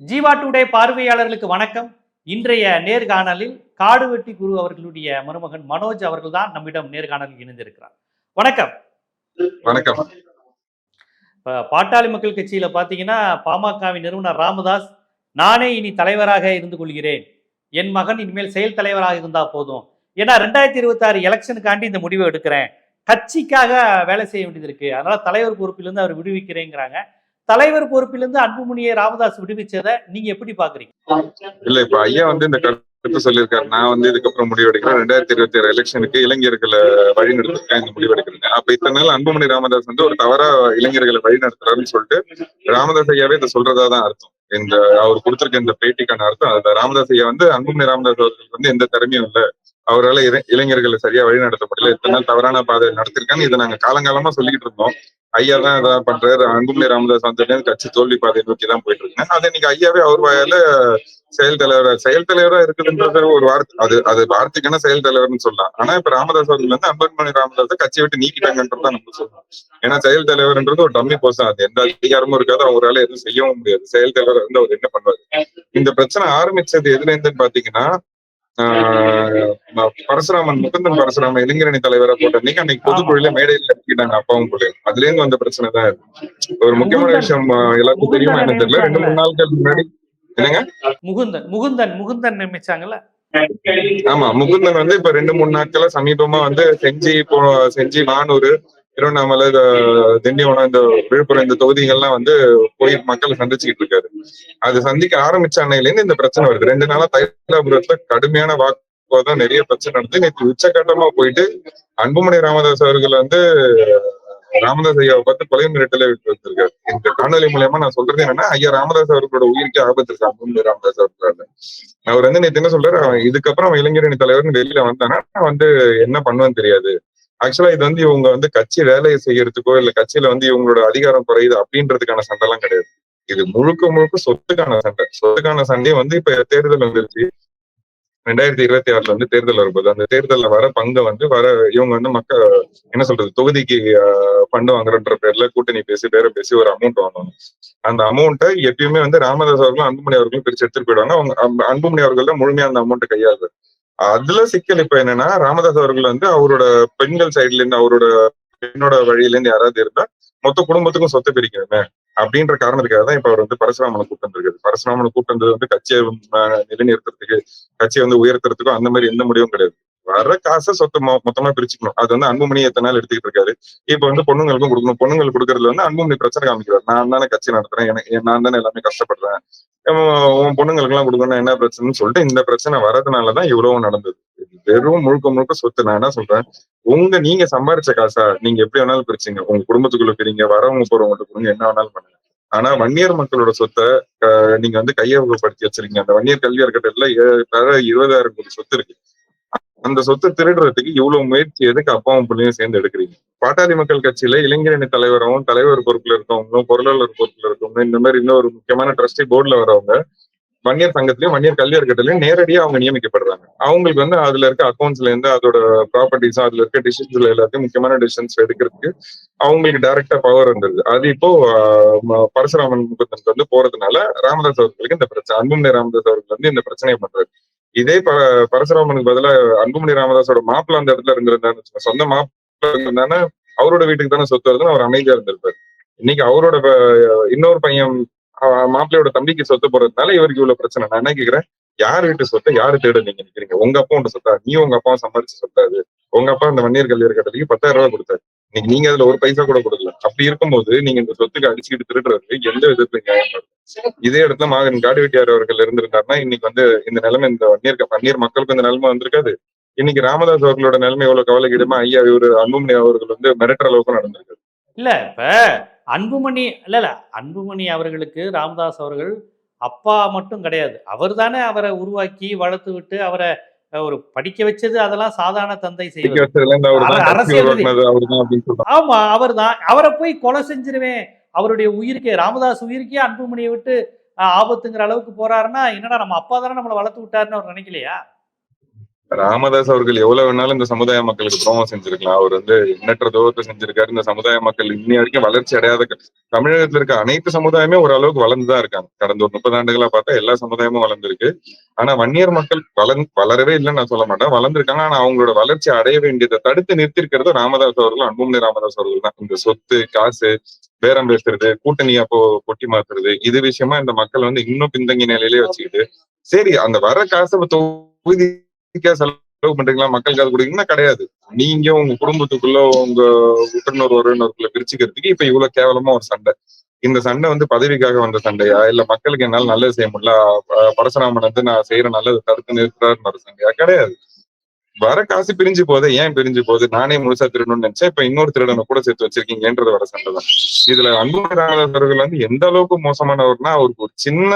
Jeeva today பார்வையாளர்களுக்கு வணக்கம். இன்றைய நேர்காணலில் காடுவெட்டி குரு அவர்களுடைய மருமகன் மனோஜ் அவர்கள் தான் நம்மிடம் நேர்காணலில் இணைந்திருக்கிறார். வணக்கம். வணக்கம். இப்ப பாட்டாளி மக்கள் கட்சியில பாத்தீங்கன்னா பாமகவின் நிறுவனர் ராமதாஸ் நானே இனி தலைவராக இருந்து கொள்கிறேன். என் மகன் இனிமேல் செயல் தலைவராக இருந்தா போதும். ஏன்னா ரெண்டாயிரத்தி இருபத்தி ஆறு எலெக்ஷனுக்காண்டி இந்த முடிவை எடுக்கிறேன். கட்சிக்காக வேலை செய்ய வேண்டியது இருக்கு. அதனால தலைவர் பொறுப்பிலிருந்து அவர் விடுவிக்கிறேங்கிறாங்க. தலைவர் பொறுப்பிலிருந்து அன்புமணியை ராமதாஸ் விடுவிச்சதை நீங்க எப்படி பாக்குறீங்க? இல்ல இப்ப ஐயா வந்து இந்த கருத்து சொல்லியிருக்காரு. நான் வந்து இதுக்கப்புறம் முடிவெடுக்கிறேன். ரெண்டாயிரத்தி இருபத்தி ஏழு எலெக்ஷனுக்கு இளைஞர்களை வழி நடத்துறேன் இந்த முடிவெடுக்கிறேன். அப்ப இத்தனை நாள் அன்புமணி ராமதாஸ் வந்து ஒரு தவறா இளைஞர்களை வழி நடத்துறாருன்னு சொல்லிட்டு ராமதாஸ் ஐயாவே இதை சொல்றதா தான் அர்த்தம். இந்த அவர் கொடுத்திருக்க இந்த பேட்டிக்கான அர்த்தம் அதுல ராமதாஸ் ஐயா வந்து அன்புமணி ராமதாஸ் அவர்களுக்கு வந்து எந்த திறமையும் இல்ல. அவரால் இளைஞர்களை சரியா வழி நடத்த முடியல இத்தனை நாள் தவறான பாதையில் நடத்திருக்கான்னு இதை நாங்க காலங்காலமா சொல்லிக்கிட்டு இருந்தோம். ஐயா தான் இதான் பண்றாரு. அன்புமணி ராமதாஸ் வந்துட்டு கட்சி தோல்வி பாதையை நோக்கி தான் போயிட்டு இருக்கு அது இன்னைக்கு ஐயாவே அவர் வாயால செயல் தலைவரா செயல் தலைவரா இருக்குதுன்றது ஒரு வார்த்தை. அது அது வார்த்தைக்கான செயல் தலைவர்னு சொல்லலாம். ஆனா இப்ப ராமதாஸ் அவர்கள் வந்து அன்புமணி ராமதாஸை கட்சியை விட்டு நீக்கிட்டாங்கன்றதான் நம்ம சொல்லலாம் ஏன்னா செயல் தலைவர்ன்றது ஒரு டம்மி போஸ்ட் அது எந்த அதிகாரமும் இருக்காது. அவரால் எதுவும் செய்யவும் முடியாது. செயல் தலைவர் வந்து அவர் என்ன பண்ணுவாரு? இந்த பிரச்சனை ஆரம்பிச்சது எதுல இருந்துன்னு பாத்தீங்கன்னா பரசுராமன் முகுந்தன் பரசுராமன் இளைஞரணி தலைவரா போட்ட அன்னைக்கு அன்னைக்கு பொதுக்குழுல மேடையில இறக்கிட்டாங்க அப்பாவும் கூட அதுல இருந்து வந்த பிரச்சனை தான் ஒரு முக்கியமான விஷயம் எல்லாருக்கும் தெரியுமா என்ன தெரியல. ரெண்டு மூணு நாட்கள் முன்னாடி. என்னங்க? முகுந்தன் முகுந்தன் முகுந்தன் நியமிச்சாங்கல்ல ஆமா முகுந்தன் வந்து இப்ப ரெண்டு மூணு நாட்களா சமீபமா வந்து செஞ்சி போ செஞ்சி மானூர் திருவண்ணாமலை இந்த திண்டிவனம் இந்த விழுப்புரம் இந்த தொகுதிகள்லாம் வந்து போய் மக்களை சந்திச்சுக்கிட்டு இருக்காரு. அது சந்திக்க ஆரம்பிச்ச அன்னையில இருந்து இந்த பிரச்சனை வருது. ரெண்டு நாளா தைலாபுரத்துல கடுமையான வாக்குவாதம் நிறைய பிரச்சனை நடந்து நேற்று உச்சகட்டமா போயிட்டு அன்புமணி ராமதாஸ் அவர்கள் வந்து ராமதாஸ் ஐயாவை பார்த்து கொலை மிரட்டல விட்டு வந்திருக்காரு இந்த காணொலி மூலியமா நான் சொல்றது என்னன்னா ஐயா ராமதாஸ் அவர்களோட உயிருக்கு ஆபத்து இருக்கு. அன்புமணி ராமதாஸ் அவர்களால. அவர் வந்து நேற்று என்ன சொல்றாரு? இதுக்கப்புறம் இளைஞரணி தலைவர்னு வெளியில வந்தானா? நான் வந்து என்ன பண்ணுவேன்னு தெரியாது. ஆக்சுவலா இது வந்து இவங்க வந்து கட்சி வேலையை செய்யறதுக்கோ இல்ல கட்சியில வந்து இவங்களோட அதிகாரம் குறையுது அப்படின்றதுக்கான சண்டை எல்லாம் கிடையாது. இது முழுக்க முழுக்க சொத்துக்கான சண்டை. சொத்துக்கான சண்டையை வந்து இப்ப தேர்தல் வந்துருச்சு. ரெண்டாயிரத்தி இருபத்தி ஆறுல வந்து தேர்தல் வரும்போது அந்த தேர்தல்ல வர பங்கை வந்து வர இவங்க வந்து மக்கள் என்ன சொல்றது தொகுதிக்கு பண்டு வாங்குறன்ற பேர்ல கூட்டணி பேசி பேர பேசி ஒரு அமௌண்ட் வாங்குவாங்க அந்த அமௌண்ட்டை எப்பயுமே வந்து ராமதாஸ் அவர்களும் அன்புமணி அவர்களும் பிரிச்சு எடுத்துட்டு போயிடுவாங்க. அவங்க அம்ப- அன்புமணி அவர்கள் தான் முழுமையா அந்த அமௌண்ட்டை கையாளுது அதுல சிக்கல் இப்ப என்னன்னா ராமதாஸ் அவர்கள் வந்து அவரோட பெண்கள் சைடுல இருந்து அவரோட பெண்ணோட வழியில இருந்து யாராவது இருந்தா மொத்த குடும்பத்துக்கும் சொத்தை பிரிக்கணுமே அப்படின்ற காரணத்துக்காக தான் இப்ப அவர் வந்து பரசுராமனை கூட்டம் வந்திருக்காரு. பரசுராமனை கூட்டம் வந்தது வந்து கட்சியை நிலைநிறுத்துறதுக்கு கட்சியை வந்து உயர்த்துறதுக்கும் அந்த மாதிரி எந்த முடிவும் கிடையாது. வர காசை சொத்த மொ- மொத்தமா பிரிச்சுக்கணும். அது வந்து அன்புமணி எத்தனை நாள் எடுத்துக்கிட்டு இருக்காரு. இப்ப வந்து பொண்ணுங்களுக்கும் கொடுக்கணும். பொண்ணுங்களுக்கு கொடுக்கறதுல வந்து அன்புமணி பிரச்சனை காமிக்கிறார். நான் தானே கட்சி நடத்துறேன். எனக்கு நான் தானே எல்லாமே கஷ்டப்படுறேன். உன் பொண்ணுங்களுக்கு எல்லாம் கொடுக்கணும் என்ன பிரச்சனைன்னு சொல்லிட்டு இந்த பிரச்சனை வர்றதுனாலதான் இவ்வளவு நடந்தது. வெறும் முழுக்க முழுக்க சொத்து. நான் என்ன சொல்றேன்? உங்க நீங்க சம்பாரிச்ச காசா? நீங்க எப்படி வேணாலும் பிரிச்சுங்க. உங்க குடும்பத்துக்குள்ள பிரிங்க. வரவங்க போறவங்கள்ட்ட கொடுங்க. என்ன வேணாலும் பண்ணுங்க. ஆனா வன்னியர் மக்களோட சொத்தை நீங்க வந்து கையகப்படுத்தி வச்சிருக்கீங்க. அந்த வன்னியர் கல்வியார்கிட்ட அறக்கட்டளைல இருபதாயிரம் கோடி சொத்து இருக்கு. அந்த சொத்தை திருடுறதுக்கு இவ்வளவு முயற்சி எதுக்கு அப்பாவும் பிள்ளையும் சேர்ந்து எடுக்கிறீங்க? பாட்டாளி மக்கள் கட்சியில இளைஞரணி தலைவரும் தலைவர் பொறுப்புல இருக்கவங்களும் பொருளாளர் பொறுப்புல இருக்கவங்க இந்த மாதிரி இன்னொரு முக்கியமான ட்ரஸ்டி போர்டுல வரவங்க வன்னியர் சங்கத்திலயும் வன்னியர் கல்வி அறக்கட்டிலையும் நேரடியா அவங்க நியமிக்கப்படுறாங்க. அவங்களுக்கு வந்து அதுல இருக்க அக்கௌண்ட்ஸ்ல இருந்து அதோட ப்ராப்பர்ட்டிஸ் அதுல இருக்க டிசிஷன்ஸ்ல எல்லாத்தையும் முக்கியமான டிசிஷன்ஸ் எடுக்கிறதுக்கு அவங்களுக்கு டைரக்டா பவர் இருந்தது. அது இப்போ பரசுராமன் முகத்தனுக்கு வந்து போறதுனால ராமதாஸ் அவர்களுக்கு இந்த பிரச்சனை அன்புமணி ராமதாஸ் அவர்கள் வந்து இந்த பிரச்சனையை பண்றாரு. இதே ப பரசுராமனுக்கு பதிலா அன்புமணி ராமதாஸோட மாப்பிள்ள அந்த இடத்துல இருந்திருந்தான்னு சொந்த மாப்பிள்ள இருந்தானே அவரோட வீட்டுக்கு தானே சொத்து வருதுன்னு அவர் அமைதியா இருந்திருப்பாரு. இன்னைக்கு அவரோட இன்னொரு பையன் மாப்பிள்ளையோட தம்பிக்கு சொத்து போறதுனால இவருக்கு இவ்வளவு பிரச்சனை. நான் என்ன கேக்குறேன்? யார் வீட்டு சொத்தை யாரு தேட நீங்க நிக்கிறீங்க? உங்க அப்பா உண்ட சொத்தா? நீ உங்க அப்பா சம்பாரிச்சு சொத்தாது உங்க அப்பா அந்த வன்னியர் கல்வியர் கட்டத்துக்கு பத்தாயிரம் ரூபாய் கொடுத்தாரு. இன்னைக்கு நீங்க அதுல ஒரு பைசா கூட கொடுக்கல. அப்படி இருக்கும்போது நீங்க இந்த சொத்துக்கு அடிச்சுக்கிட்டு திருடுறது எந்த விதத்துல நியாயம் இதே இடத்துல மகன் காடு வெட்டியார் அவர்கள் இருந்திருந்தாருன்னா இன்னைக்கு வந்து இந்த நிலைமை இந்த வன்னியர் வன்னியர் மக்களுக்கு இந்த நிலைமை வந்திருக்காது. இன்னைக்கு ராமதாஸ் அவர்களோட நிலைமை எவ்வளவு கவலைக்கிடமா ஐயா இவரு அன்புமணி அவர்கள் வந்து மிரட்டுற அளவுக்கு நடந்திருக்கு. இல்ல இப்ப அன்புமணி இல்ல இல்ல அன்புமணி அவர்களுக்கு ராமதாஸ் அவர்கள் அப்பா மட்டும் கிடையாது. அவர் தானே அவரை உருவாக்கி வளர்த்து விட்டு அவரை ஒரு படிக்க வச்சது அதெல்லாம் சாதாரண தந்தை செய்வது. ஆமா அவர் தான் அவரை போய் கொலை செஞ்சிருவேன். அவருடைய உயிருக்கே ராமதாஸ் உயிருக்கே அன்புமணியை விட்டு ஆபத்துங்கிற அளவுக்கு போறாருன்னா என்னடா நம்ம அப்பா தானே நம்மளை வளர்த்து விட்டாருன்னு அவர் நினைக்கலையா? ராமதாஸ் அவர்கள் எவ்வளவு வேணாலும் இந்த சமுதாய மக்களுக்கு துரோகம் செஞ்சிருக்கலாம். அவர் வந்து எண்ணற்ற துரோகத்தை செஞ்சிருக்காரு. இந்த சமுதாய மக்கள் இன்னி வரைக்கும் வளர்ச்சி அடையாத தமிழகத்துல இருக்க அனைத்து சமுதாயமே ஓரளவுக்கு வளர்ந்துதான் இருக்காங்க. கடந்த ஒரு முப்பது ஆண்டுகளா பார்த்தா எல்லா சமுதாயமும் வளர்ந்துருக்கு. ஆனா வன்னியர் மக்கள் வளர் வளரவே இல்லைன்னு நான் சொல்ல மாட்டேன். வளர்ந்துருக்காங்க. ஆனா அவங்களோட வளர்ச்சி அடைய வேண்டியதை தடுத்து நிறுத்திருக்கிறது ராமதாஸ் அவர்கள் அன்புமணி ராமதாஸ் அவர்கள் தான். இந்த சொத்து காசு பேரம் பேசுறது கூட்டணியா போ கொட்டி மாத்துறது இது விஷயமா இந்த மக்கள் வந்து இன்னும் பின்தங்கிய நிலையிலே வச்சுக்கிட்டு சரி அந்த வர காசை தொகுதி செலவு பண்றீங்களா? மக்களுக்கு அது கொடுக்குறீங்கன்னா கிடையாது. நீங்க உங்க குடும்பத்துக்குள்ள உங்க உற்றநூறு உறவினருக்குள்ள பிரிச்சுக்கிறதுக்கு இப்ப இவ்வளவு கேவலமா ஒரு சண்டை. இந்த சண்டை வந்து பதவிக்காக வந்த சண்டையா? இல்ல மக்களுக்கு என்னால நல்லது செய்ய முடியல? அஹ் பரசுராமன் வந்து நான் செய்யற நல்லது தடுத்து நிறுத்துறாருன்னு ஒரு சண்டையா? கிடையாது. வர காசு பிரிஞ்சு போதே ஏன் பிரிஞ்சு போகுது? நானே முழுசா திருடணும்னு நினைச்சேன். இப்ப இன்னொரு திருடனை கூட சேர்த்து வச்சிருக்கீங்கன்றது வர சண்டை தான் இதுல அன்பு ராமதாஸ் அவர்கள் வந்து எந்த அளவுக்கு மோசமானவர்னா அவருக்கு ஒரு சின்ன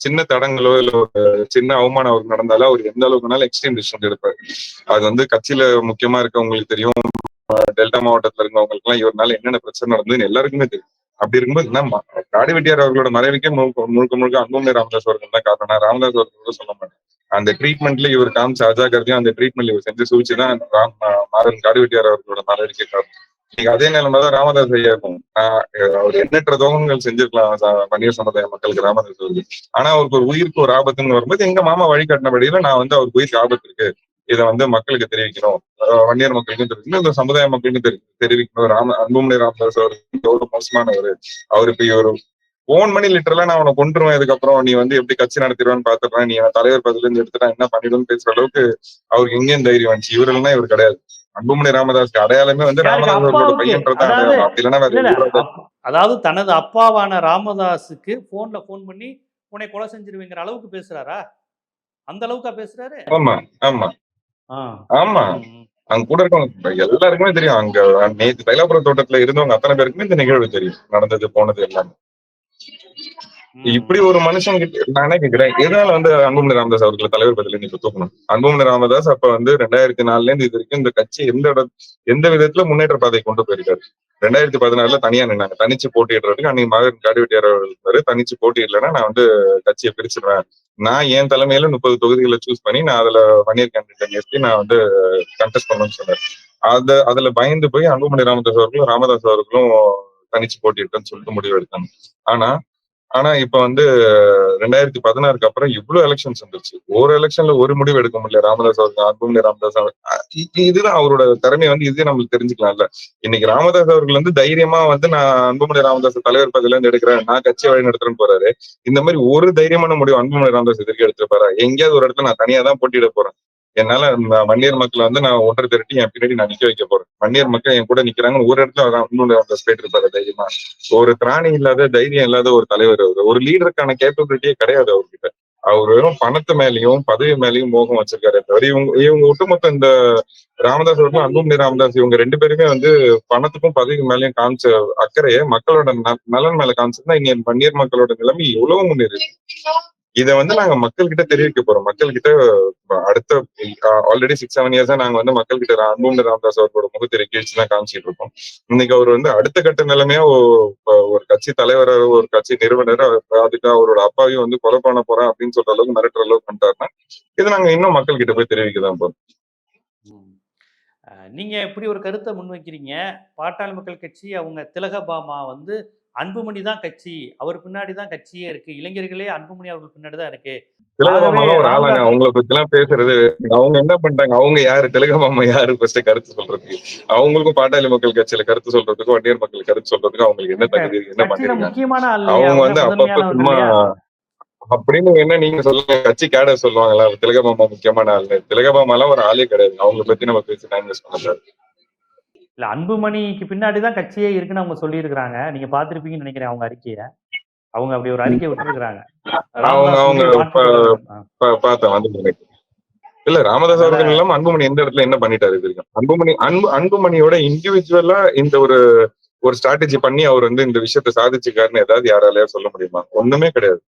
சின்ன தடங்களோ இல்ல ஒரு சின்ன அவமானம் அவருக்கு நடந்தாலும் அவர் எந்த அளவுக்குனாலும் எக்ஸ்ட்ரீம் டிசிஷன் எடுப்பாரு. அது வந்து கட்சியில முக்கியமா இருக்கவங்களுக்கு தெரியும். டெல்டா மாவட்டத்துல இருக்கவங்களுக்கு எல்லாம் இவர்னால என்னென்ன பிரச்சனை நடந்ததுன்னு எல்லாருக்குமே தெரியும். அப்படி இருக்கும்போது நம்ம காடி வெட்டியார் அவர்களோட மறைவுக்கே முழுக்க முழுக்க முழுக்க அன்புமணி ராமதாஸ் அவர்கள் தான் காரணம். நான் ராமதாஸ் அவர்கள் சொல்ல மாட்டேன். அந்த ட்ரீட்மெண்ட்ல இவர் காமிச்ச அஜாக்கிரதையும் அந்த ட்ரீட்மெண்ட் இவர் செஞ்சு சூழ்ச்சி தான் ராம் மாறன் காடி வெட்டியார் அவர்களோட மறைவுக்கே காரணம். இன்னைக்கு அதே நிலைமைதான் ராமதாஸ் ஐயாக்கும் அவர் எண்ணற்ற துரோகங்கள் செஞ்சிருக்கலாம். பன்னீர் சமுதாய மக்களுக்கு ராமதாஸ் அவர்கள் ஆனா அவருக்கு ஒரு உயிருக்கு ஒரு ஆபத்துன்னு வரும்போது எங்க மாமா வழிகாட்டினபடியில நான் வந்து அவருக்கு உயிருக்கு ஆபத்து இருக்கு. இதை வந்து மக்களுக்கு தெரிவிக்கணும். வன்னியர் மக்களுக்கும் தெரிவிக்கணும் இந்த சமுதாய மக்களுக்கும் தெரி தெரிவிக்கணும். ராம அன்புமணி ராமதாஸ் அவர் எவ்வளவு மோசமானவர். அவர் இப்ப ஒரு போன் பண்ணி லிட்டரலா நான் அவனை கொண்டுருவேன் இதுக்கப்புறம் நீ வந்து எப்படி கட்சி நடத்திடுவான்னு பாத்துறேன் நீ தலைவர் பதிலிருந்து எடுத்துட்டா என்ன பண்ணிடுன்னு பேசுற அளவுக்கு அவருக்கு எங்கேயும் தைரியம் வந்துச்சு. இவர் இவர் கிடையாது. அன்புமணி ராமதாஸ்க்கு அடையாளமே வந்து யாருக்கு? ராமதாஸ் அவர்களோட அப்பாவுக்கு? அதாவது- பையன்றதான் அடையாளம் அப்படி இல்லைன்னா தனது அப்பாவான ராமதாஸுக்கு போன்ல போன் பண்ணி உன்னை கொலை செஞ்சிருவீங்கிற அளவுக்கு பேசுறாரா அந்த அளவுக்கா பேசுறாரு ஆமா ஆமா. ஆமா அங்க கூட இருக்கவங்க எல்லாருக்குமே தெரியும் அங்க நேத்து தைலாபுரம் தோட்டத்துல இருந்தவங்க அத்தனை பேருக்குமே இந்த நிகழ்வு தெரியும் நடந்தது போனது எல்லாமே. இப்படி ஒரு மனுஷன் கிட்ட நான் என்ன கேக்குறேன். எதனால வந்து அன்புமணி ராமதாஸ் அவர்களை தலைவர் பதில நீங்க தூக்கணும்? அன்புமணி ராமதாஸ் அப்ப வந்து ரெண்டாயிரத்தி நாலுல இருந்து இது வரைக்கும் இந்த கட்சி எந்த இட எந்த விதத்துல முன்னேற்ற பாதை கொண்டு போயிருக்காரு? ரெண்டாயிரத்தி பதினாறுல தனியா நின்னாங்க. தனிச்சு போட்டிடுறதுக்கு அன்னைக்கு மகன் காடிவெட்டியார் இருந்தாரு தனிச்சு போட்டிடலன்னா நான் வந்து கட்சியை பிரிச்சிடுவேன் நான் என் தலைமையில முப்பது தொகுதிகளை சூஸ் பண்ணி நான் அதுல வன்னியர் கேண்டிடேட் நிறுத்தி நான் வந்து கண்டெஸ்ட் பண்ணணும்னு சொன்னேன் அத அதுல பயந்து போய் அன்புமணி ராமதாஸ் அவர்களும் ராமதாஸ் அவர்களும் தனிச்சு போட்டியிட்டேன்னு சொல்லிட்டு முடிவு எடுத்தாங்க. ஆனா ஆனா இப்ப வந்து ரெண்டாயிரத்தி பதினாறுக்கு அப்புறம் இவ்வளவு எலெக்ஷன்ஸ் வந்துருச்சு. ஒரு எலெக்ஷன்ல ஒரு முடிவு எடுக்க முடியல. ராமதாஸ் அவர்கள் அன்புமணி ராமதாஸ் அவர் இதுதான் அவரோட திறமை வந்து இதே நம்மளுக்கு தெரிஞ்சுக்கலாம்ல. இன்னைக்கு ராமதாஸ் அவர்கள் வந்து தைரியமா வந்து நான் அன்புமணி ராமதாஸ் தலைவர் பதவியில இருந்து எடுக்கிறேன். நான் கட்சி வழி நடத்துறேன்னு போறாரு. இந்த மாதிரி ஒரு தைரியமான முடிவு அன்புமணி ராமதாஸ் எதிர்க்க எடுத்துட்டு போறா எங்கேயாவது ஒரு இடத்துல நான் தனியா தான் போட்டியிட போறேன். என்னால வன்னியர் மக்களை வந்து நான் ஒன்றரை திரட்டி என் பின்னாடி நான் நிக்க வைக்க போறேன். வன்னியர் மக்கள் என் கூட நிக்கிறாங்க ஒரு இடத்துல அவர் அந்த ஸ்டேட் போயிட்டு இருப்பாரு தைரியமா. ஒரு திராணி இல்லாத தைரியம் இல்லாத ஒரு தலைவர் அவர். ஒரு லீடருக்கான கேப்பபிலிட்டியே கிடையாது அவர்கிட்ட. அவர் வெறும் பணத்து மேலயும் பதவி மேலயும் மோகம் வச்சிருக்காரு தவிர இவங்க இவங்க ஒட்டுமொத்த இந்த ராமதாஸ் அவர்களும் அன்புமணி ராமதாஸ் இவங்க ரெண்டு பேருமே வந்து பணத்துக்கும் பதவி மேலயும் காமிச்ச அக்கறையை மக்களோட ந- நலன் மேல காமிச்சிருந்தா இங்க வன்னியர் மக்களோட நிலைமை எவ்வளவு முன்னேறி இதை வந்து நாங்க மக்கள் கிட்ட தெரிவிக்க போறோம். மக்கள் கிட்ட அடுத்த ஆல்ரெடி சிக்ஸ் செவன் இயர்ஸா நாங்க வந்து மக்கள் கிட்ட அன்புண்டு ராமதாஸ் அவர்களோட முகத்தை கீழ்ச்சி தான் காமிச்சிட்டு இருக்கோம். இன்னைக்கு அவர் வந்து அடுத்த கட்ட நிலைமையா ஒரு கட்சி தலைவர் ஒரு கட்சி நிறுவனர் அதுக்கு அவரோட அப்பாவையும் வந்து கொலை பண்ண போறேன் அப்படின்னு சொல்ற அளவுக்கு மிரட்டுற அளவுக்கு பண்ணிட்டாருன்னா இதை நாங்க இன்னும் மக்கள் கிட்ட போய் தெரிவிக்க தான் போறோம். நீங்க இப்படி ஒரு கருத்தை முன்வைக்கிறீங்க? பாட்டாளி மக்கள் கட்சி அவங்க திலகபாமா வந்து அன்புமணி தான் கட்சி. அவர் பின்னாடி தான் கட்சியே இருக்கு. இளைஞர்களே அன்புமணி அவர்கள் பின்னாடி தான் இருக்கு. அவங்கள பத்தி எல்லாம் பேசுறது அவங்க என்ன பண்ணிட்டாங்க அவங்க யாரு? திலகமாமா யாரு? ஃபர்ஸ்ட் கருத்து சொல்றதுக்கு. அவங்களுக்கும் பாட்டாளி மக்கள் கட்சியில கருத்து சொல்றதுக்கும் வன்னியர் மக்கள் கருத்து சொல்றதுக்கும் அவங்களுக்கு என்ன தகுதி என்ன இல்லையா? அவங்க அவங்க வந்து அப்பப்ப சும்மா? அப்படின்னு என்ன நீங்க சொல்லுங்க. கட்சி கேடர் சொல்லுவாங்களா திலகமாமா முக்கியமான ஆளு. திலகமாமா எல்லாம் ஒரு ஆளே கிடையாது. அவங்கள பத்தி நம்ம பேசி டைம் வேஸ்ட் பண்ணக்கூடாது. இல்ல அன்புமணிக்கு பின்னாடி தான் கட்சியே இருக்குன்னு அவங்க சொல்லியிருக்கிறாங்க. நீங்க பார்த்திருப்பீங்கன்னு நினைக்கிறேன் அவங்க அறிக்கையை. அவங்க அப்படி ஒரு அறிக்கை விட்டுருக்காங்க அவங்க. இல்ல ராமதாஸ் அவர்கள் இல்லாம அன்புமணி எந்த இடத்துல என்ன பண்ணிட்டாரு இது அன்புமணி அன்பு அன்புமணியோட இண்டிவிஜுவலா இந்த ஒரு ஒரு ஸ்ட்ராட்டஜி பண்ணி அவர் வந்து இந்த விஷயத்த சாதிச்சுக்காருன்னு ஏதாவது யாராலயா சொல்ல முடியுமா? ஒண்ணுமே கிடையாது.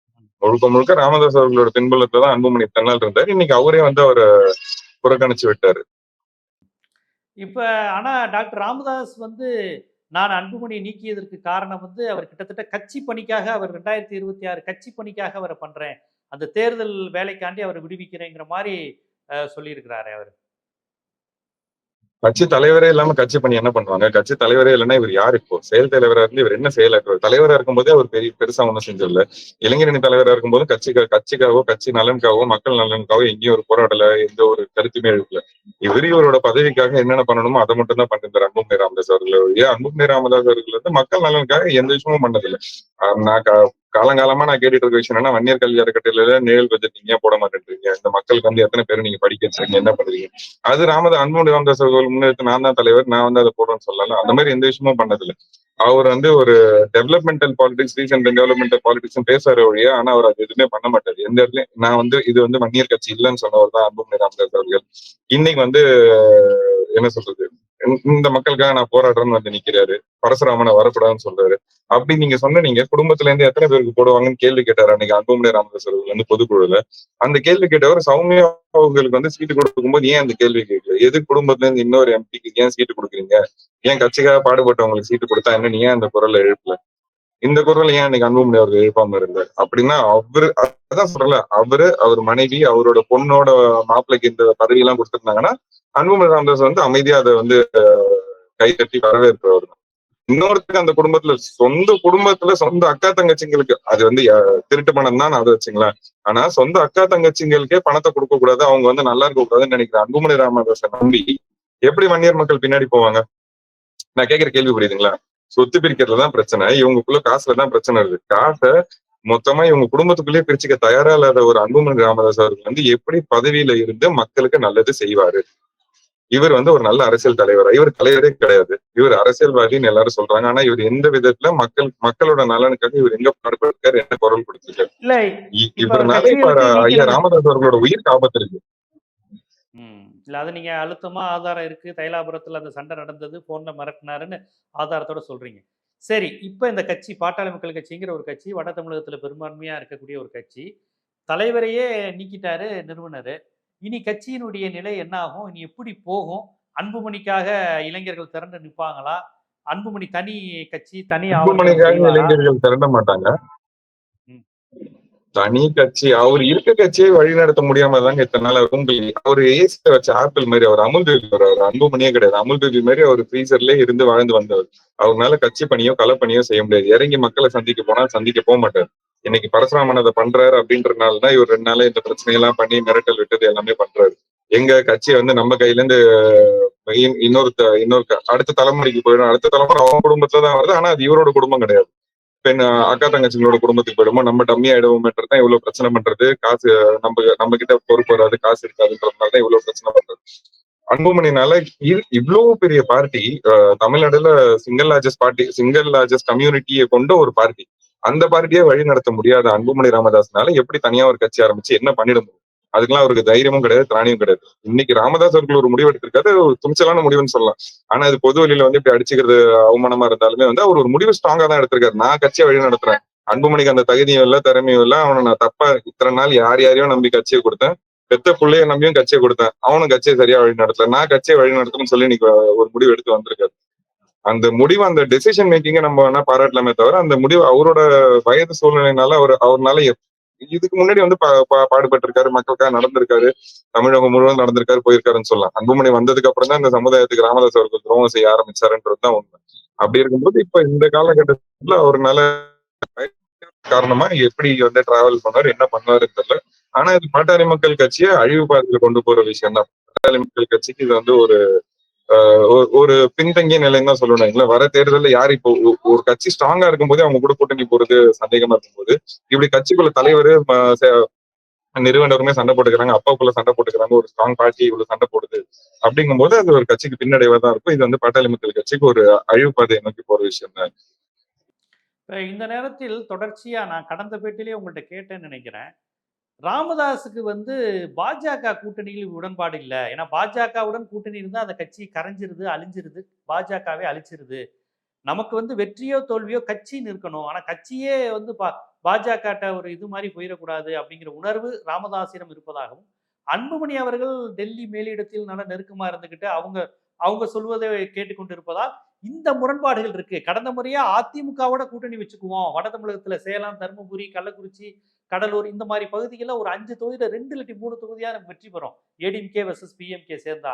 முழுக்க முழுக்க ராமதாஸ் அவர்களோட பின்புலத்துல தான் அன்புமணி தன்னால் இருந்தாரு. இன்னைக்கு அவரே வந்து அவரை புறக்கணிச்சு விட்டாரு. இப்போ ஆனால் டாக்டர் ராமதாஸ் வந்து நான் அன்புமணி நீக்கியதற்கு காரணம் வந்து அவர் கிட்டத்தட்ட கட்சி பணிக்காக அவர் ரெண்டாயிரத்தி இருபத்தி ஆறு கட்சி பணிக்காக அவரை பண்ணுறேன் அந்த தேர்தல் வேலைக்காண்டி அவரை விடுவிக்கிறேங்கிற மாதிரி சொல்லியிருக்கிறாரு அவர். கட்சி தலைவரே இல்லாம கட்சி பண்ணி என்ன பண்ணுவாங்க? கட்சி தலைவரே இல்லைன்னா இவர் யார் இப்போ? செயல் தலைவரா இருந்து இவர் என்ன செயல் தலைவரா இருக்கும்போதே அவர் பெரிய பெருசா ஒண்ணும் செஞ்சதில்ல. இளைஞரணி தலைவரா இருக்கும்போது கட்சிக்கு கட்சிக்காகவோ கட்சி நலனுக்காகவோ மக்கள் நலனுக்காகவோ எங்கேயும் ஒரு போராடல எந்த ஒரு கருத்துமே எழுப்பல. இவர் இவரோட பதவிக்காக என்னென்ன பண்ணணுமோ அதை மட்டும் தான் பண்ணிருந்தார் அன்புமணி ராமதாஸ் அவர்கள் அன்புமணி ராமதாஸ் அவர்கள் வந்து மக்கள் நலனுக்காக எந்த விஷயமும் பண்ணதில்லை. ஆஹ் நான் காலங்காலமா நான் கேட்டுட்டு இருக்க விஷயம் என்னன்னா வன்னியர் கல்வி அறக்கட்டளையில நிழல் பட்ஜெட் நீங்க ஏன் போட மாட்டேன்றீங்க? இந்த மக்களுக்கு வந்து எத்தனை பேர் நீங்க படிக்க வச்சிருக்கீங்க என்ன பண்றீங்க அது ராமத அன்பு ராமதாஸ் அவர்கள் முன்னெடுத்து நான் தான் தலைவர் நான் வந்து அதை போடுறேன்னு சொல்லல. அந்த மாதிரி எந்த விஷயமும் பண்ணதில்லை. அவர் வந்து ஒரு developmental politics recent developmental politics பேசுற ஒழிய ஆனா அவர் அது எதுவுமே பண்ண மாட்டாரு. எந்த இடத்துலயும் நான் வந்து இது வந்து வன்னியர் கட்சி இல்லைன்னு சொன்னவர் தான் அன்புமணி ராமதாஸ் அவர்கள். இன்னைக்கு வந்து என்ன சொல்றது இந்த- மக்களுக்காக நான் போராடுறேன்னு வந்து நிக்கிறாரு. பரசுராமனை வரக்கூடாதுன்னு சொல்றாரு. அப்படி நீங்க சொன்ன நீங்க குடும்பத்துல இருந்து எத்தனை பேருக்கு போடுவாங்கன்னு கேள்வி கேட்டாரு அன்னைக்கு அன்புமணி ராமதாஸ் அவர்கள் வந்து பொதுக்குழுல. அந்த கேள்வி கேட்டவர் சௌமியா அவங்களுக்கு வந்து சீட்டு கொடுக்கும்போது ஏன் அந்த கேள்வி கேட்கல? எது குடும்பத்துல இருந்து இன்னொரு எம்பிக்கு ஏன் சீட்டு கொடுக்குறீங்க? ஏன் கட்சிக்காக பாடுபட்டவங்களுக்கு சீட்டு கொடுத்தா என்ன நீ ஏன் அந்த குரலை எழுப்பல? இந்த குரல் ஏன் இன்னைக்கு அன்புமணி அவர்கள் எழுப்பாம இருந்தார்? அப்படின்னா அவரு அதான் சொல்றல அவரு அவர் மனைவி அவரோட பொண்ணோட மாப்பிள்ளைக்கு இந்த பதவி எல்லாம் கொடுத்திருந்தாங்கன்னா அன்புமணி ராமதாஸ் வந்து அமைதியா அதை வந்து கை தட்டி வரவேற்பவர். இன்னொருத்தருக்கு அந்த குடும்பத்துல சொந்த குடும்பத்துல சொந்த அக்கா தங்கச்சிங்களுக்கு அது வந்து திருட்டு பணம் தான் அதை வச்சுங்களேன். ஆனா சொந்த அக்கா தங்கச்சிங்களுக்கே பணத்தை கொடுக்க கூடாது அவங்க வந்து நல்லா இருக்க கூடாதுன்னு நினைக்கிறேன் அன்புமணி ராமதாஸை நம்பி எப்படி வன்னியர் மக்கள் பின்னாடி போவாங்க? நான் கேட்கிற கேள்வி புரியுதுங்களா சொத்து பிரிக்கிறதுல தான் பிரச்சனை. இவங்களுக்குள்ள காசுல தான் பிரச்சனை இருக்கு காசை மொத்தமா இவங்க குடும்பத்துக்குள்ளேயே பிரிச்சுக்க தயாரா இல்லாத ஒரு அன்புமணி ராமதாஸ் அவர்கள் வந்து எப்படி பதவியில இருந்து மக்களுக்கு நல்லது செய்வாரு? இவர் வந்து ஒரு நல்ல அரசியல் தலைவர். இவர் தலைவரே கிடையாது. இவர் அரசியல்வாதின்னு எல்லாரும் சொல்றாங்க. ஆனா இவர் எந்த விதத்துல மக்கள் மக்களோட நலனுக்காக இவர் எங்க பாடுபட்டிருக்காரு என்ன குரல் கொடுத்திருக்காரு இவர்னால இப்ப ஐயா ராமதாஸ் அவர்களோட உயிருக்கு ஆபத்து இருக்கு ம். இல்ல அது நீங்க அழுத்தமா ஆதாரம் இருக்கு. தைலாபுரத்துல அந்த சண்டை நடந்தது போன்ல மிரட்டினாருன்னு ஆதாரத்தோட சொல்றீங்க. சரி இப்ப இந்த கட்சி பாட்டாளி மக்கள் கட்சிங்கிற ஒரு கட்சி வட தமிழகத்துல பெரும்பான்மையா இருக்கக்கூடிய ஒரு கட்சி தலைவரையே நீக்கிட்டாரு நிறுவனர். இனி கட்சியினுடைய நிலை என்ன ஆகும்? இனி எப்படி போகும்? அன்புமணிக்காக இளைஞர்கள் திரண்டு நிப்பாங்களா? அன்புமணி தனி கட்சி தனி? இளைஞர்கள் திரண்ட மாட்டாங்க. தனி கட்சி அவர் இருக்க கட்சியை வழி நடத்த முடியாம தாங்க இத்தனை நாள் ரொம்ப அவர் ஏசில வச்ச ஆப்பிள் மாதிரி அவர் அமுல் தேவி அவர் அன்புமணியே கிடையாது. அமுல் தேவி மாதிரி அவர் ஃப்ரீசர்லயே இருந்து வாழ்ந்து வந்தவர். அவர்னால கட்சி பணியோ கள பணியோ செய்ய முடியாது. இறங்கி மக்களை சந்திக்க போனா சந்திக்க போக மாட்டார். இன்னைக்கு பரசுராமன் அதை பண்றாரு அப்படின்றனால தான் இவர் ரெண்டு நாளா இந்த பிரச்சனையெல்லாம் பண்ணி மிரட்டல் விட்டது எல்லாமே பண்றாரு. எங்க கட்சியை வந்து நம்ம கையில இருந்து இன்னொரு இன்னொரு அடுத்த தலைமுறைக்கு போயிடும். அடுத்த தலைமுறை அவங்க குடும்பத்துல தான் வருது. ஆனா அது இவரோட குடும்பம் கிடையாது. பெண் அக்கா தங்கச்சிங்களோட குடும்பத்துக்கு போயிடுமோ? நம்ம டம்மி ஆயிடுவோம்ன்றது தான் இவ்வளவு பிரச்சனை பண்றது. காசு நம்ம நம்ம கிட்ட பொறுப்பு வராது காசு இருக்காதுன்றதுனால தான் இவ்வளவு பிரச்சனை பண்றது. அன்புமணினால இவ்வளவு பெரிய பார்ட்டி தமிழ்நாடுல single largest party single largest கம்யூனிட்டியை கொண்ட ஒரு பார்ட்டி அந்த பார்ட்டியை வழி நடத்த முடியாத அன்புமணி ராமதாஸ்னால எப்படி தனியா ஒரு கட்சி ஆரம்பிச்சு என்ன பண்ணிட முடியும்? அதுக்கெல்லாம் அவருக்கு தைரியமும் கிடையாது திராணியும் கிடையாது. இன்னைக்கு ராமதாஸ் அவர்கள் ஒரு முடிவு எடுத்திருக்காரு ஒரு துணிச்சலான முடிவுன்னு சொல்லலாம். ஆனா அது பொது வழியில வந்து இப்படி அடிச்சுக்கிறது அவமானமா இருந்தாலுமே வந்து அவர் ஒரு முடிவு ஸ்ட்ராங்கா தான் எடுத்திருக்காரு. நான் கட்சியை வழி நடத்துறேன். அன்புமணிக்கு அந்த தகுதியும் இல்ல திறமையும் இல்ல. அவனை நான் தப்பா இத்தனை நாள் யார் யாரையோ நம்பி கட்சியை கொடுத்தேன். பெத்த பிள்ளைய நம்பியும் கட்சியை கொடுத்தேன். அவனும் கட்சியை சரியா வழி நடத்தல. நான் கட்சியை வழி நடத்தணும்னு சொல்லி இன்னைக்கு ஒரு முடிவு எடுத்து வந்திருக்காரு. அந்த முடிவு அந்த டெசிஷன் மேக்கிங்க நம்ம வேணா பாராட்டலாமே தவிர அந்த முடிவு அவரோட வயது சூழ்நிலைனால அவர் அவர்னால இதுக்கு முன்னாடி வந்து பா- பா- பாடுபட்டிருக்காரு மக்களுக்காக நடந்திருக்காரு தமிழகம் முழுவதும் நடந்திருக்காரு போயிருக்காருன்னு சொல்லலாம். அன்புமணி வந்ததுக்கு அப்புறம் தான் இந்த சமுதாயத்துக்கு ராமதாஸ் அவர்கள் துரோகம் செய்ய ஆரம்பிச்சாருன்றது தான் உண்மை. அப்படி இருக்கும்போது இப்ப இந்த காலகட்டத்துல அவர்னால காரணமா எப்படி வந்து டிராவல் பண்ணாரு என்ன பண்ணாருன்னு தெரியல. ஆனா இது பாட்டாளி மக்கள் கட்சியை அழிவு பாதையில கொண்டு போற விஷயம் தான் பாட்டாளி மக்கள் கட்சிக்கு இது வந்து ஒரு ஒரு- ஒரு பின்தங்கிய நிலைன்னு தான் சொல்லணும். இல்ல வர தேர்தலில் யார் இப்போ ஒரு கட்சி ஸ்ட்ராங்கா இருக்கும்போது அவங்க கூட கூட்டணி போறது சந்தேகமா இருக்கும்போது இப்படி கட்சிக்குள்ள தலைவர் நிறுவனருமே சண்டை போட்டுக்கிறாங்க அப்பாவுக்குள்ள சண்டை போட்டுக்கிறாங்க ஒரு ஸ்ட்ராங் பார்ட்டி இவ்வளவு சண்டை போடுது அப்படிங்கும்போது அது ஒரு கட்சிக்கு பின்னடைவா தான் இருக்கும். இது வந்து பாட்டாளி மக்கள் கட்சிக்கு ஒரு அழிவு பாதையை நோக்கி போற விஷயம் தான். இந்த நேரத்தில் தொடர்ச்சியா நான் கடந்த பேட்டிலேயே உங்கள்கிட்ட கேட்டேன்னு நினைக்கிறேன். ராமதாஸுக்கு வந்து பாஜக கூட்டணியில் உடன்பாடு இல்லை. ஏன்னா பாஜகவுடன் கூட்டணி இருந்தால் அந்த கட்சி கரைஞ்சிருது அழிஞ்சிருது பாஜகவே அழிச்சிருது. நமக்கு வந்து வெற்றியோ தோல்வியோ கட்சின்னு இருக்கணும். ஆனால் கட்சியே வந்து பா பாஜகட்ட ஒரு இது மாதிரி போயிடக்கூடாது அப்படிங்கிற உணர்வு ராமதாசிடம் இருப்பதாகவும் அன்புமணி அவர்கள் டெல்லி மேலிடத்தில் நல்ல நெருக்கமாக இருந்துக்கிட்டு அவங்க அவங்க சொல்வதை கேட்டுக்கொண்டு இருப்பதால் இந்த முரண்பாடுகள் இருக்கு. கடந்த முறையா அதிமுகவோட கூட்டணி வச்சுக்குவோம். வட தமிழகத்துல சேலம் தருமபுரி கள்ளக்குறிச்சி கடலூர் இந்த மாதிரி பகுதிகளில் ஒரு அஞ்சு தொகுதியில ரெண்டு இல்லாட்டி மூணு தொகுதியா நம்ம வெற்றி பெறும். ஏடிஎம்கே வெர்சஸ் பிஎம்கே சேர்ந்தா.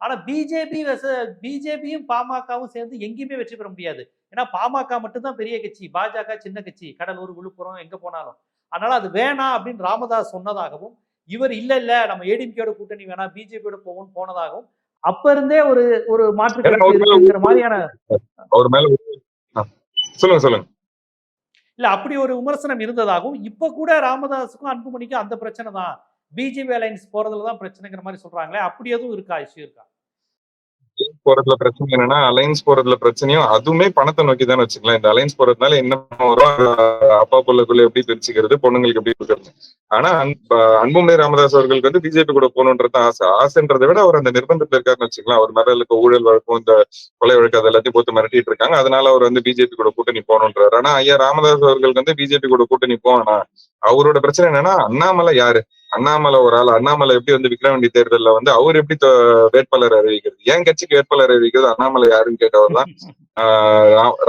ஆனா பிஜேபி பிஜேபியும் பாமகவும் சேர்ந்து எங்கேயுமே வெற்றி பெற முடியாது. ஏன்னா பாமக மட்டும்தான் பெரிய கட்சி. பாஜக சின்ன கட்சி. கடலூர் விழுப்புரம் எங்க போனாலும். அதனால அது வேணாம் அப்படின்னு ராமதாஸ் சொன்னதாகவும் இவர் இல்ல இல்ல நம்ம ஏடிஎம்கேயோட கூட்டணி வேணாம் பிஜேபியோட போவோம் போனதாகவும் அப்ப இருந்தே ஒரு ஒரு மாற்று மாதிரியான அவர் மேல ஆ, சொல்லுங்க சொல்லுங்க. இல்ல அப்படி ஒரு விமர்சனம் இருந்ததாகவும் இப்ப கூட ராமதாஸுக்கும் அன்புமணிக்கும் அந்த பிரச்சனை தான். பிஜேபி அலைன்ஸ் போறதுல தான் பிரச்சனைங்கிற மாதிரி சொல்றாங்களே அப்படி எதுவும் இருக்கா இஷ்யூ இருக்கா? போறதுல பிரச்சனை என்னன்னா அலைன்ஸ் போறதுல பிரச்சனையும் அதுவுமே பணத்தை நோக்கி தான் வச்சுக்கலாம் இந்த அலைன்ஸ் போறதுனால என்ன வரும்? அப்பா புள்ளைக்குள்ள எப்படி பிரிச்சுக்கிறது? பொண்ணுங்களுக்கு எப்படி கொடுக்கறது? ஆனா அன்புமணி ராமதாஸ் அவர்களுக்கு வந்து பிஜேபி கூட போகணுன்றது ஆசை. ஆசைன்றதை விட அவர் அந்த நிர்பந்தத்துல இருக்காருன்னு வச்சுக்கலாம் அவர் மேல இருக்க ஊழல் வழக்கம் இந்த கொலை வழக்கு அது எல்லாத்தையும் போட்டு மிரட்டிட்டு இருக்காங்க. அதனால அவர் வந்து பிஜேபி கூட கூட்டணி போகணுன்றாரு. ஆனா ஐயா ராமதாஸ் அவர்களுக்கு வந்து பிஜேபி கூட கூட்டணி போனா அவரோட பிரச்சனை என்னன்னா அண்ணாமலை யாரு? அண்ணாமலை ஒரு ஆள். அண்ணாமலை எப்படி வந்து விக்ரவாண்டி தேர்தல்ல வந்து அவர் எப்படி வேட்பாளர் அறிவிக்கிறது? என் கட்சிக்கு வேட்பாளர் அறிவிக்கிறது? அண்ணாமலை யாருன்னு கேட்டவர் தான்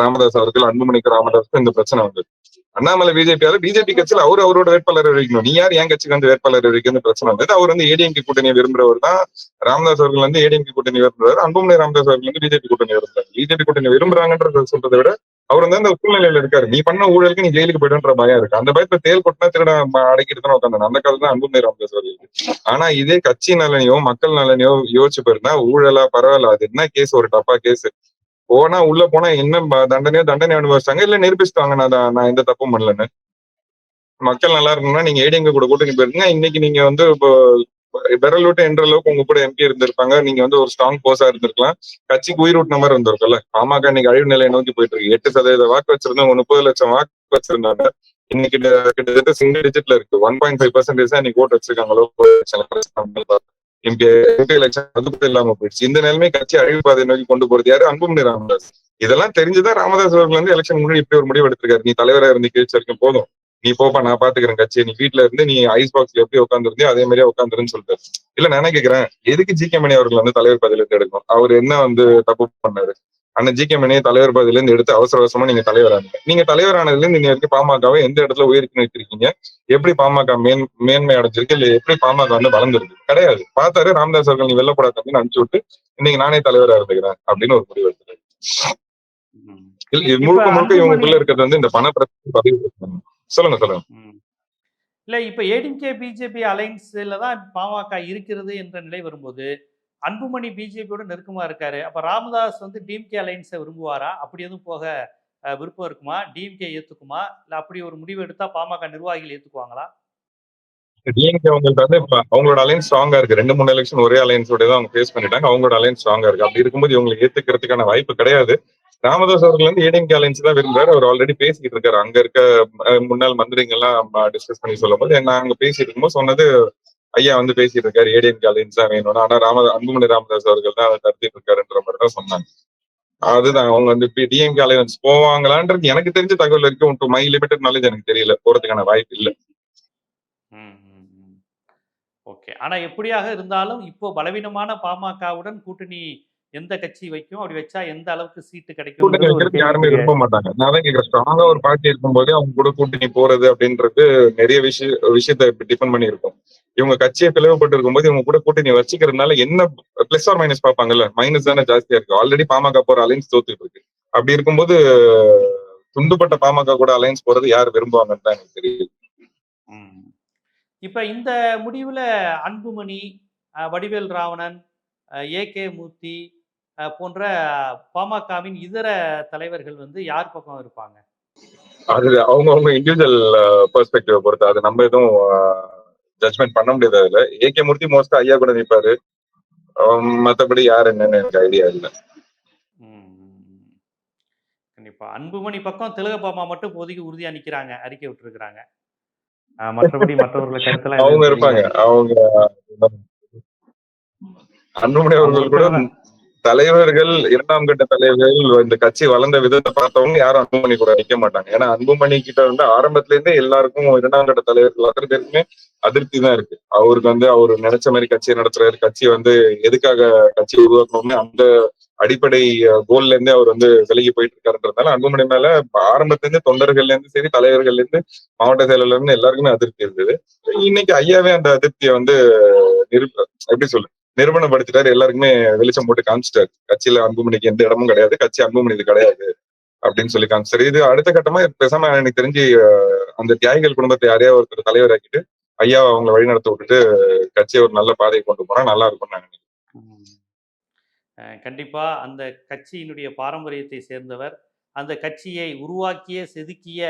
ராமதாஸ் அவர்கள் அன்புமணிக்கு ராமதாஸ் இந்த பிரச்சனை வந்தது. அண்ணாமலை பிஜேபியால பிஜேபி கட்சியில அவர் அவரோட வேட்பாளர் அறிவிக்கணும். நீ யார்? என் கட்சிக்கு வந்து வேட்பாளர் அறிவிக்கிறது பிரச்சனை வந்தது? அவர் வந்து ஏடிஎம்கே கூட்டணியை விரும்புறவர் தான். ராமதாஸ் அவர்கள் வந்து ஏடிஎம்கே கூட்டணி விரும்புறாரு. அன்புமணி ராமதாஸ் அவர்கள் வந்து பிஜேபி கூட்டணி விரும்புறாரு. பிஜேபி கூட்டணி விரும்புறாங்கன்றது சொல்றதை விட அவர் வந்து அந்த சூழ்நிலையில இருக்காரு. நீ பண்ண ஊழலுக்கு நீ ஜெயிலுக்கு போயிடுன்ற பயம் இருக்கு. அந்த பயத்துல தேல் கொட்டினா திருட அடக்கிட்டு தான் உட்காந்து அந்த காலத்துல அன்பு நேரம் ராமதாஸ் ஆனா இதே கட்சி நலனையோ மக்கள் நலனையோ யோசிச்சு போயிருந்தா ஊழலா பரவாயில்ல அது என்ன கேஸ் ஒரு டப்பா கேஸ் போனா உள்ள போனா என்ன தண்டனையோ தண்டனை அனுபவிச்சாங்க? இல்ல நிரூபிச்சுட்டாங்க நான் நான் எந்த தப்பும் பண்ணலன்னு. மக்கள் நல்லா இருக்கணும்னா நீங்க ஏடிஎங்க கூட கூட்டணி போயிருங்க. இன்னைக்கு நீங்க வந்து இப்போ விரல் விட்டு என்ற அளவுக்கு உங்க கூட எம்பி இருந்திருப்பாங்க. நீங்க வந்து ஒரு ஸ்ட்ராங் போஸா இருந்திருக்கலாம். கட்சிக்கு உயிர் மாதிரி இருந்திருக்கும்ல. பாமக இன்னைக்கு அழிவு நிலையை நோக்கி போயிட்டு இருக்கு. எட்டு சதவீத வாக்கு வச்சிருந்தவங்க முப்பது லட்சம் வாக்கு வச்சிருந்தாங்க. இன்னைக்கு கிட்ட- கிட்டத்தட்ட சிங்கிள் டிஜிட்ல இருக்கு. ஒன் பாயிண்ட் ஃபைவ் பர்சன்டேஜ் தான் இன்னைக்கு ஓட்டு வச்சிருக்காங்களோ எம்பி எம்பி எலெக்ஷன் அது கூட இல்லாம போயிடுச்சு. இந்த நிலைமை கட்சி அழிவு பாதை நோக்கி கொண்டு போறது யாரு? அன்புமணி ராமதாஸ். இதெல்லாம் தெரிஞ்சுதான் ராமதாஸ் அவர்கள் வந்து எலெக்ஷன் முன்னாடி இப்படி ஒரு முடிவு எடுத்திருக்காரு. நீ தலைவரா இருந்து கீழ்ச்சி வரைக்கும் போதும். நீ போப்பா நான் பாத்துக்கிறேன் கட்சியை. நீ வீட்டுல இருந்து நீ ஐஸ் பாக்ஸ்ல எப்படி உட்காந்துருந்தியோ அதே மாதிரியே உட்காந்துருன்னு சொல்லிட்டு இல்ல நான் கேக்குறேன். எதுக்கு ஜி கே மணி அவர்கள் வந்து தலைவர் பதவியில இருந்து எடுக்கும் அவர் என்ன வந்து தப்பு பண்ணாரு? அண்ணன் ஜி கே மணியை தலைவர் பதவியில இருந்து எடுத்து அவசர அவசரமா நீங்க தலைவரானீங்க. நீங்க தலைவரானதுல இருந்து இன்னி வரைக்கும் பாமகவை எந்த இடத்துல உயிருக்கு நிறுத்திருக்கீங்க? எப்படி பாமக மேன் மேன்மை அடைஞ்சிருக்கு? இல்ல எப்படி பாமக வந்து வளர்ந்துருக்கு? கிடையாது. பார்த்தாரு ராமதாஸ் அவர்கள் நீ வெள்ளப்படாத அப்படின்னு அனுப்பிச்சு விட்டு இன்னைக்கு நானே தலைவரா இருந்துக்கிறேன் அப்படின்னு ஒரு முடிவு எடுத்தாரு ம். இல்ல இது இப்ப முழுக்க முழுக்க இவங்களுக்குள்ள இருக்கிறது வந்து இந்த பண பிரச்சனை பதவி. சொல்லுங்க சொல்லுங்க. இல்ல இப்ப ஏடிஎம்கே பிஜேபி அலைன்ஸ்ல தான் பாமக இருக்கிறது என்ற நிலை வரும்போது அன்புமணி பிஜேபியோட நெருக்கமா இருக்காரு. அப்ப ராமதாஸ் வந்து டிஎம்கே அலைன்ஸை விரும்புவாரா? அப்படி எதுவும் போக விருப்பம் இருக்குமா? டிஎம்கே ஏத்துக்குமா? இல்ல அப்படி ஒரு முடிவு எடுத்தா பாமக நிர்வாகிகள் ஏத்துக்குவாங்களா? டிஎம்கே அவங்களுக்கு வந்து இப்ப அவங்களோட அலைன்ஸ் ஸ்ட்ராங்கா இருக்கு. ரெண்டு மூணு எலெக்ஷன் ஒரே அலைன்ஸோட தான் அவங்க ஃபேஸ் பண்ணிட்டாங்க. அவங்களோட அலைன்ஸ் ஸ்ட்ராங்கா இருக்கு. அப்படி இருக்கும்போது இவங்களுக்கு ஏத்துக்கிறதுக்கான வாய்ப்பு கிடையாது. ராமதாஸ் அவர்கள் வந்து ஏடிஎம் அலைன்ஸ் தான் விரும்புறாரு. அவர் ஆல்ரெடி பேசிக்கிட்டு இருக்காரு. அங்க இருக்க முன்னாள் மந்திரிங்கெல்லாம் டிஸ்கஸ் பண்ணி சொல்லும் போது நான் அங்க பேசிட்டு இருக்கும்போது சொன்னது ஐயா வந்து பேசிட்டு இருக்காரு. ஏடிஎம் அலைன்ஸ் தான் வேணும்னு. ஆனா ராம அன்புமணி ராமதாஸ் அவர்கள் தான் அதை தடுத்துட்டு இருக்காருன்ற மாதிரி தான் சொன்னாங்க. அதுதான். அவங்க வந்து டிஎம்கே அலைன்ஸ் போவாங்களான்றது எனக்கு தெரிஞ்ச தகவல் இருக்கு டு மை லிமிடெட் நாலேஜ் எனக்கு தெரியல. போறதுக்கான வாய்ப்பு இல்ல. ஓகே. ஆனா எப்படியாக இருந்தாலும் இப்போ பலவீனமான பாமகவுடன் கூட்டணி எந்த கட்சி வைக்கும்? அப்படி வச்சா எந்த அளவுக்கு சீட்டு கிடைக்கும் யாருமே விரும்ப மாட்டாங்க. நான் தான் கேக்குறேன். ஸ்ட்ராங்கா ஒரு பார்ட்டி இருக்கும்போதே அவங்க கூட கூட்டணி போறது அப்படின்றது நிறைய விஷய விஷயத்த டிபெண்ட் பண்ணி இருக்கும் இவங்க கட்சியை பிளவுபட்டு இருக்கும்போது இவங்க கூட கூட்டணி வச்சுக்கிறதுனால என்ன பிளஸ் ஆர் மைனஸ் பார்ப்பாங்கல்ல? மைனஸ் தானே ஜாஸ்தியா இருக்கு. ஆல்ரெடி பாமக போற அலைன்ஸ் தோத்துட்டு இருக்கு. அப்படி இருக்கும்போது துண்டுபட்ட பாமக கூட அலைன்ஸ் போறது யார் விரும்புவாங்கன்னு தான் எனக்கு தெரியுது. இப்ப இந்த முடிவுல அன்புமணி வடிவேல் ராவணன் ஏ கே மூர்த்தி போன்ற பாமகவின் இதர தலைவர்கள் வந்து யார் பக்கம் இருப்பாங்க? அது அவங்க அவங்க இண்டிவிஜுவல் பெர்ஸ்பெக்டிவ் பொறுத்து. அது நம்ம எதுவும் ஜட்மெண்ட் பண்ண முடியாது அதுல. ஏகே மூர்த்தி மோஸ்டா ஐயா கூட நிற்பாரு மத்தபடி யார் என்னன்னு எனக்கு ஐடியா இல்லை. கண்டிப்பா. அன்புமணி பக்கம் திலகபாமா மட்டும் இப்போதைக்கு உறுதியா நிக்கிறாங்க. அறிக்கை விட்டுருக்காங்க மற்றபடி மற்றவர்கள் கருத்தெல்லாம் அவங்க இருப்பாங்க. அவங்க அன்புமணி அவர்கள் கூட தலைவர்கள் இரண்டாம் கட்ட தலைவர்கள் இந்த கட்சி வளர்ந்த விதத்தை பார்த்தவங்க யாரும் அன்புமணி கூட நிக்க மாட்டாங்க. ஏன்னா அன்புமணி கிட்ட வந்து ஆரம்பத்துல இருந்தே எல்லாருக்கும் இரண்டாம் கட்ட தலைவர்கள் அத்தனை பேருக்குமே அதிருப்தி தான் இருக்கு. அவருக்கு வந்து அவர் நினைச்ச மாதிரி கட்சியை நடத்துறாரு. கட்சி வந்து எதுக்காக கட்சி உருவாக்கணும்னு அந்த அடிப்படை கோல்ல இருந்தே அவர் வந்து விலகி போயிட்டு இருக்காருன்றதுனால அன்புமணி மேல ஆரம்பத்துல இருந்து தொண்டர்கள்ல இருந்து சரி தலைவர்கள்ல இருந்து மாவட்ட செயலாளர்ல இருந்து எல்லாருக்குமே அதிருப்தி இருந்தது. இன்னைக்கு ஐயாவே அந்த அதிருப்தியை வந்து நிரூப எப்படி சொல்லு நிரூபணப்படுத்திட்டாரு எல்லாருக்குமே வெளிச்சம் போட்டு காமிச்சிட்டாரு. கட்சியில அன்புமணிக்கு எந்த இடமும் கிடையாது. கட்சி அன்புமணி கிடையாது அப்படின்னு சொல்லி காமிச்சாரு இது அடுத்த கட்டமா பேசாம எனக்கு தெரிஞ்சு அந்த தியாகிகள் குடும்பத்தை யாரையா ஒருத்தர் தலைவராக்கிட்டு ஐயா அவங்களை வழிநடத்த விட்டுட்டு கட்சியை ஒரு நல்ல பாதையை கொண்டு போனா நல்லா இருக்கும் நான் நினைக்கிறேன். கண்டிப்பா. அந்த கட்சியினுடைய பாரம்பரியத்தை சேர்ந்தவர் அந்த கட்சியை உருவாக்கிய செதுக்கிய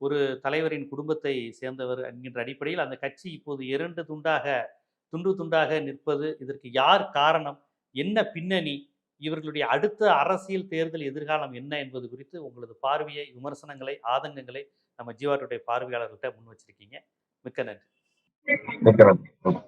ஒரு தலைவரின் குடும்பத்தை சேர்ந்தவர் என்கின்ற அடிப்படையில் அந்த கட்சி இப்போது இரண்டு துண்டாக துண்டு துண்டாக நிற்பது இதற்கு யார் காரணம்? என்ன பின்னணி? இவர்களுடைய அடுத்த அரசியல் தேர்தல் எதிர்காலம் என்ன என்பது குறித்து உங்களது பார்வையை விமர்சனங்களை ஆதங்கங்களை நம்ம ஜீவாட்டுடைய பார்வையாளர்கள்ட்ட முன் வச்சிருக்கீங்க. மிக்க நன்றி.